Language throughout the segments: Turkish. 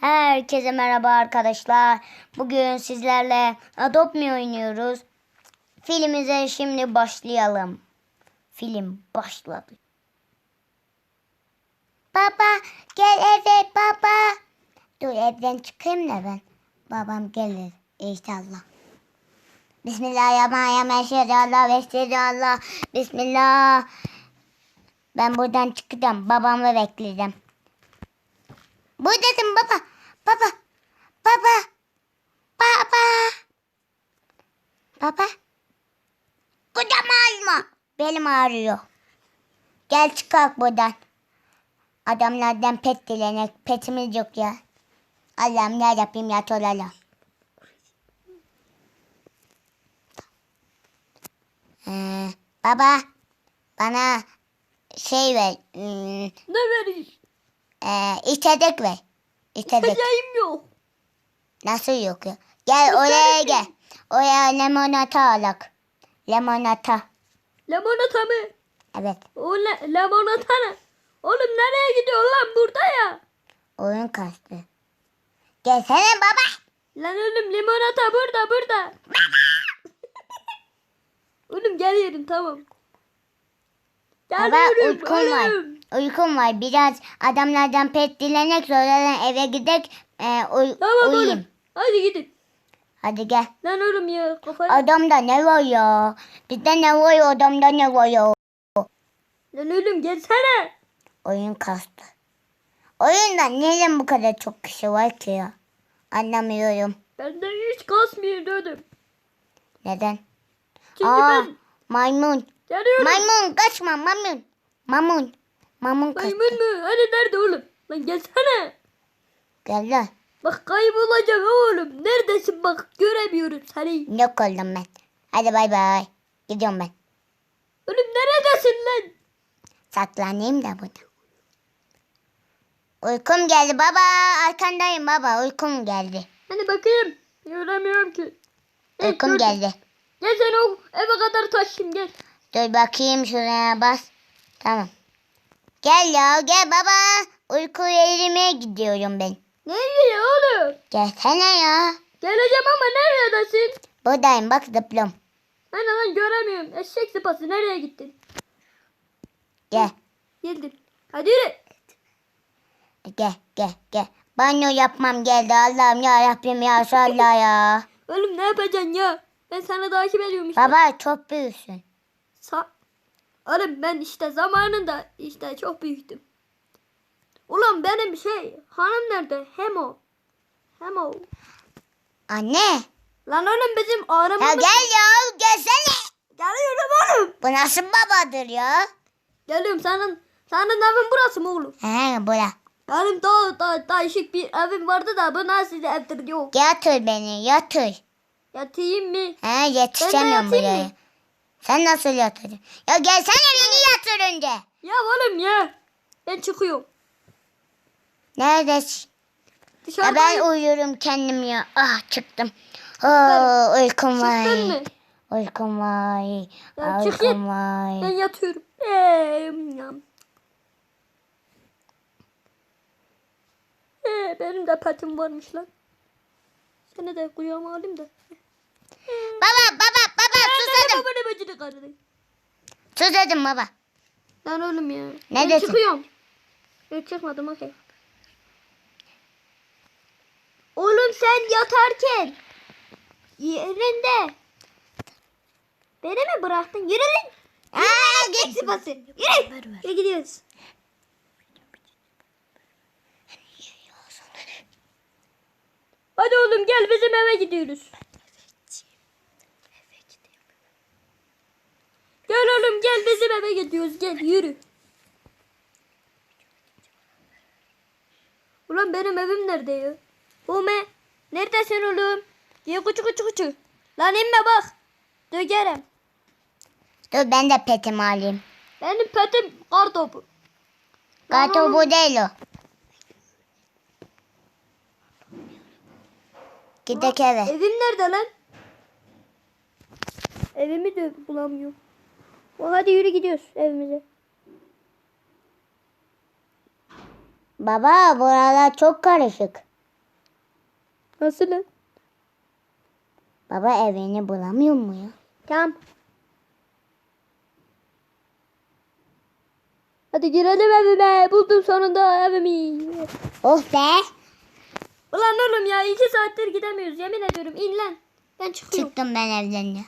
Herkese merhaba arkadaşlar. Bugün sizlerle Adopt Me oynuyoruz. Filmimize şimdi başlayalım. Film başladı. Baba gel eve baba. Dur evden çıkayım da ben. Babam gelir inşallah. Bismillahirrahmanirrahim. Allah. Bismillah. Ben buradan çıkacağım. Babamı bekleyeceğim. Buradasın baba. Baba. Baba. Baba. Baba. Kocam ağrıma. Belim ağrıyor. Gel çıkak buradan. Adamlardan pet dilenek. Petimiz yok ya. Allah'ım ne yapayım ya tolala. Ee, baba. Bana şey ver. Hmm, Ne vereyim? Ee, içecek ver. İçecek. İçeceğim yok. Nasıl yok ya? Gel oraya gel. Oraya limonata alak. Limonata. Limonata mı? Evet. O le limonata ne? Oğlum nereye gidiyor lan burada ya? Oyun kastı. Gelsene baba. Lan oğlum limonata burada burada. oğlum geliyorum tamam. Baba Geliyorum uykum var. oğlum. Uykum var. Biraz adamlardan pet dilenek sonra eve gidek e, uy, Tamam uyuyayım. oğlum. Hadi gidin. Hadi gel. Lan oğlum ya kafayı. Adamda ne var ya? Bizde ne var adamda ne var ya? Lan oğlum gelsene. Oyun kastı. Oyunda neden bu kadar çok kişi var ki ya? Anlamıyorum. Benden hiç kasmıyor dedim. Neden? Çünkü Aa, ben maymun. Geliyorum. Maymun kaçma maymun. Mamun. Mamun kaçtı. Maymun mu? Hani nerede oğlum? Lan gelsene. Gel lan. Bak kaybolacak oğlum. Neredesin bak göremiyorum seni. Yok oldum ben. Hadi bay bay. Gidiyorum ben. Oğlum neredesin lan? Saklanayım da burada. Uykum geldi baba. Arkandayım baba. Uykum geldi. Hani bakayım. Göremiyorum ki. Uykum geldi. Gel seni o eve kadar taşıyayım gel. Dur bakayım şuraya bas. Tamam. Gel ya gel baba. Uyku yerime gidiyorum ben. Nereye oğlum? Gelsene ya. Geleceğim ama neredesin? Buradayım bak zıplım. Hani lan göremiyorum. Eşek sıpası nereye gittin? Gel. Geldim. Hadi yürü. Gel gel gel. Banyo yapmam geldi Allah'ım ya Rabbim ya Allah ya. Oğlum ne yapacaksın ya? Ben sana takip ediyorum işte. Baba çok büyüksün. Sa Oğlum ben işte zamanında işte çok büyüktüm. Ulan benim şey hanım nerede? Hemo. Hemo. Anne. Lan oğlum bizim Ya aramamız... gel ya gelsene. Geliyorum oğlum. Bu nasıl babadır ya? Geliyorum senin senin evin burası mı oğlum? He bura. Benim daha, daha değişik bir evim vardı da bu nasıl evdir yok. Yatır beni yatır. Yatayım mı? He yetişemiyorum yatayım buraya. mı? Sen nasıl yatırsın? Ya gelsene beni yatır önce. Ya oğlum ya. Ben çıkıyorum. Neredesin? Ya Dışarıda ben uyuyorum kendim ya. Ah çıktım. Oh, uykum var. çıktın mı? Uykum var. Ya Ah, çık uykum git. var. Ben yatıyorum. Ee, yam. Benim de petim varmış lan. Seni de kuyama alayım da. Baba baba baba susadım. Baba ne bacını karını. Susadım baba. Lan oğlum ya. Ne ben desin? çıkıyorum. Yok çıkmadım okey. Oğlum sen yatarken yerinde beni mi bıraktın? Yürü lan. Aa, Git sıpası. Yürü. Yürü gidiyoruz. Hadi oğlum gel bizim eve gidiyoruz. Gel oğlum gel bizim eve gidiyoruz gel yürü. Ulan benim evim nerede ya? Hume neredesin oğlum? Ya kuçu kuçu kuçu. Lan inme bak. Dögerim. Dur ben de petimi alayım. Benim petim kar topu. Bu değil o. Gidek eve. Evim nerede lan? Evimi de bulamıyorum. Hadi yürü gidiyoruz evimize. Baba buralar çok karışık. Nasıl lan? Baba evini bulamıyor mu ya? Tamam. Hadi girelim evime. Buldum sonunda evimi. Oh be. Ulan oğlum ya iki saattir gidemiyoruz. Yemin ediyorum in lan. Ben çıkıyorum. Çıktım ben evden ya.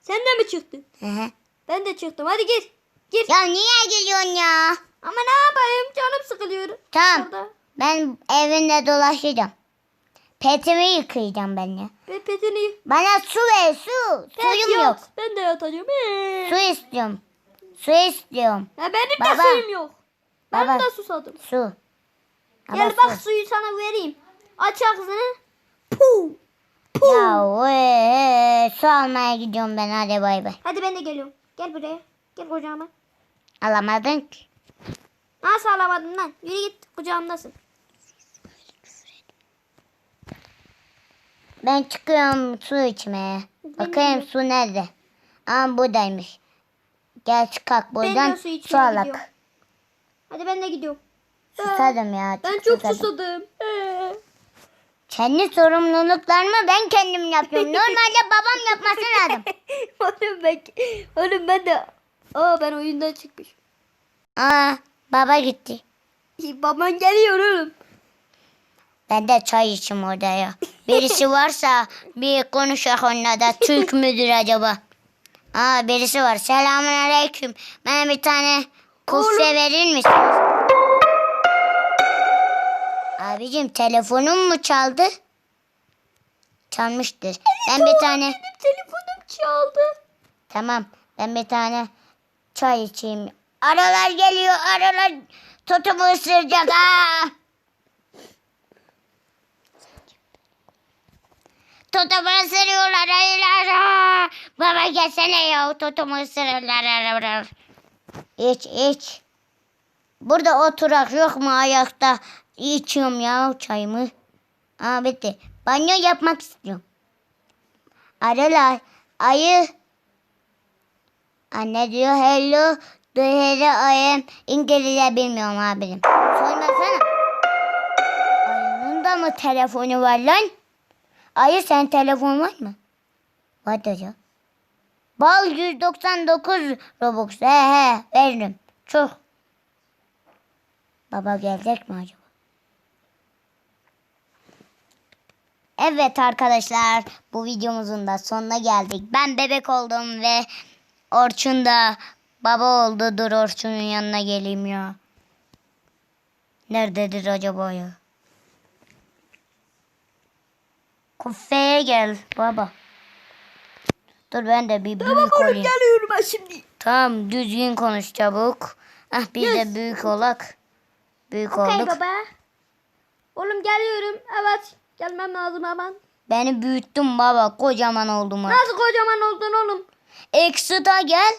Sen de mi çıktın? Hı hı. Ben de çıktım. Hadi gir. Gir. Ya niye geliyorsun ya? Ama ne yapayım? Canım sıkılıyor. Tamam. Orada. Ben evinde dolaşacağım. Petimi yıkayacağım ben ya. Ve petini. Bana su ver su. Pet Suyum yok. Ben de yatacağım. Ee. Su istiyorum. Su istiyorum. Ya benim Baba. de suyum yok. Ben Baba. de susadım. Su. Ama Gel su. bak suyu sana vereyim. Aç ağzını. Puh. Puh. Ya ee, su almaya gidiyorum ben hadi bay bay. Hadi ben de geliyorum. Gel buraya. Gel kucağıma. Alamadın ki. Nasıl alamadın lan? Yürü git kucağımdasın. Ben çıkıyorum su içmeye. Bakayım su nerede? Aa buradaymış. Gel çıkak buradan su su alak. gidiyorum. Hadi ben de gidiyorum. Susadım ya. Ben çok çok susadım. susadım. Kendi sorumluluklarımı ben kendim yapıyorum. Normalde babam yapması lazım. oğlum ben, oğlum ben de Aa ben oyundan çıkmış. Aa baba gitti. Baban geliyor oğlum. Ben de çay içim orada ya. Birisi varsa bir konuşak onunla da. Türk müdür acaba? Aa birisi var. Selamun aleyküm. Bana bir tane kufre verir misin? Abicim telefonum mu çaldı? Çalmıştır. Ben bir tane... Benim telefonum çaldı. Tamam. Ben bir tane çay içeyim. Aralar geliyor. Aralar totumu ısıracak. Aa! Totumu ısırıyorlar. Ayılar. Aa! Baba gelsene ya. Totumu ısırırlar. İç iç. Burada oturak yok mu ayakta? İçiyorum ya çayımı. Aa bitti. Banyo yapmak istiyorum. Arılar. Ayı. Anne diyor hello. Do hello I am. İngilizce bilmiyorum abim. Sormasana. Ayının da mı telefonu var lan? Ayı sen telefon var mı? Var hocam. Bal 199 Robux. He he veririm. Çok. Baba gelecek mi acaba? Evet arkadaşlar bu videomuzun da sonuna geldik. Ben bebek oldum ve Orçun da baba oldu. Dur Orçun'un yanına geleyim ya. Nerededir acaba ya? Kufeye gel baba. Dur ben de bir büyük Oğlum olayım. geliyorum ben şimdi. Tamam düzgün konuş çabuk. Ah bir de büyük olak. Büyük Okey olduk. baba. Oğlum geliyorum. Evet. Gelmem lazım hemen. Beni büyüttün baba. Kocaman oldum artık. Nasıl kocaman oldun oğlum? Exit'a gel.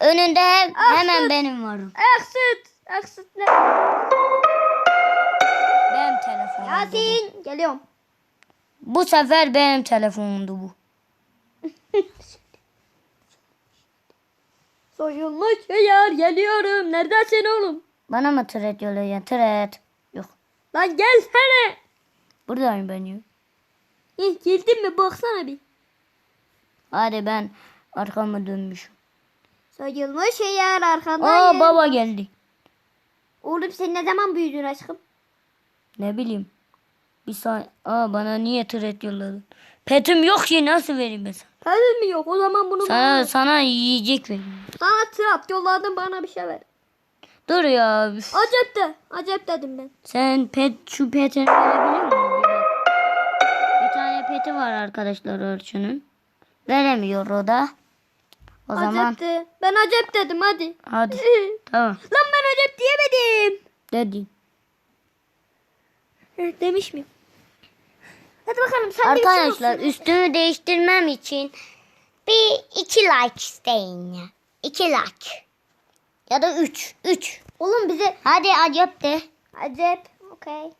Önünde he- Ah, hemen benim varım. Exit. Exit ne? Benim telefonum. Yasin. Geliyorum. Bu sefer benim telefonumdu bu. Soyulmuş yer geliyorum. Neredesin oğlum? Bana mı tret yolluyorsun? Tret. Yok. Lan gelsene. Buradayım ben ya. İh, geldin mi? Baksana bir. Hadi ben arkamı dönmüşüm. Soyulmuş yer arkandayım. Aa baba geldi. Oğlum sen ne zaman büyüdün aşkım? Ne bileyim. Bir saniye. Aa bana niye tret yolladın? Petim yok ki nasıl vereyim ben sana? Senin mi yok? O zaman bunu Sana, bana. sana yiyecek vereyim. Sana trat yolladın bana bir şey ver. Dur ya. Acep de. Acep dedim ben. Sen pet şu petini verebilir misin? Peti var arkadaşlar Orçun'un. Veremiyor o da. O zaman Acep de. Ben acep dedim hadi. hadi. Tamam. Lan ben acep diyemedim. Dedi. Demiş miyim? Hadi bakalım sen de Arkadaşlar olsun. üstümü değiştirmem için bir iki like isteyin ya. İki like. Ya da üç. Üç. Oğlum bize Hadi acep de. acep. Okey.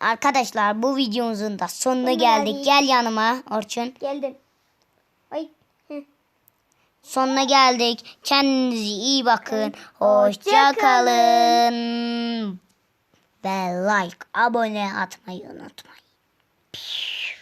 Arkadaşlar bu videomuzun da sonuna Sonuna geldik. geldik. Gel yanıma Orçun. Geldim. Ay. Sonuna geldik. Kendinize iyi bakın. Hoşça kalın. Ve like, abone atmayı unutmayın. Piş.